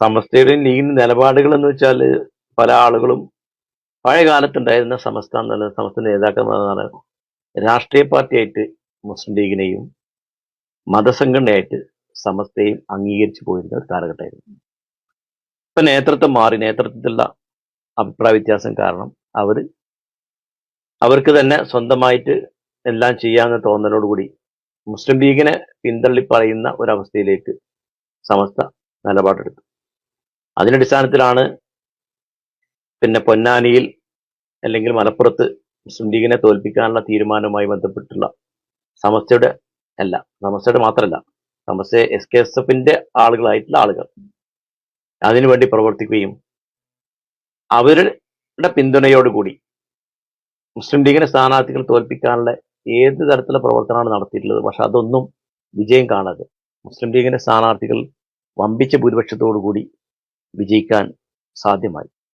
സമസ്തയുടെയും ലീഗിന്റെ നിലപാടുകൾ എന്ന് വെച്ചാൽ പല ആളുകളും പഴയ കാലത്തുണ്ടായിരുന്ന സമസ്ത എന്നുള്ള സമസ്ത നേതാക്കന്മാരാണ്. രാഷ്ട്രീയ പാർട്ടിയായിട്ട് മുസ്ലിം ലീഗിനെയും മതസംഘടനയായിട്ട് സമസ്തയും അംഗീകരിച്ചു പോയിരുന്ന ഒരു കാലഘട്ടമായിരുന്നു. ഇപ്പൊ നേതൃത്വം മാറി നേതൃത്വത്തിലുള്ള അഭിപ്രായ വ്യത്യാസം കാരണം അവർ അവർക്ക് തന്നെ സ്വന്തമായിട്ട് എല്ലാം ചെയ്യാമെന്ന തോന്നലോടുകൂടി മുസ്ലിം ലീഗിനെ പിന്തള്ളി പറയുന്ന ഒരവസ്ഥയിലേക്ക് സമസ്ത നിലപാടെടുത്തു. അതിനടിസ്ഥാനത്തിലാണ് പിന്നെ പൊന്നാനിയിൽ അല്ലെങ്കിൽ മലപ്പുറത്ത് മുസ്ലിം ലീഗിനെ തോൽപ്പിക്കാനുള്ള തീരുമാനവുമായി ബന്ധപ്പെട്ടുള്ള സമസ്തയുടെ അല്ല സമസ്തയുടെ മാത്രമല്ല സമസ്ത എസ് കെ എസ് എഫിന്റെ ആളുകളായിട്ടുള്ള ആളുകൾ അതിനുവേണ്ടി പ്രവർത്തിക്കുകയും അവരുടെ പിന്തുണയോടുകൂടി മുസ്ലിം ലീഗിനെ സ്ഥാനാർത്ഥികൾ തോൽപ്പിക്കാനുള്ള ഏത് തരത്തിലുള്ള പ്രവർത്തനമാണ് നടത്തിയിട്ടുള്ളത്? പക്ഷെ അതൊന്നും വിജയം കാണാതെ മുസ്ലിം ലീഗിന്റെ സ്ഥാനാർത്ഥികൾ വമ്പിച്ച ഭൂരിപക്ഷത്തോടു കൂടി വിജയിക്കാൻ സാധ്യമായി.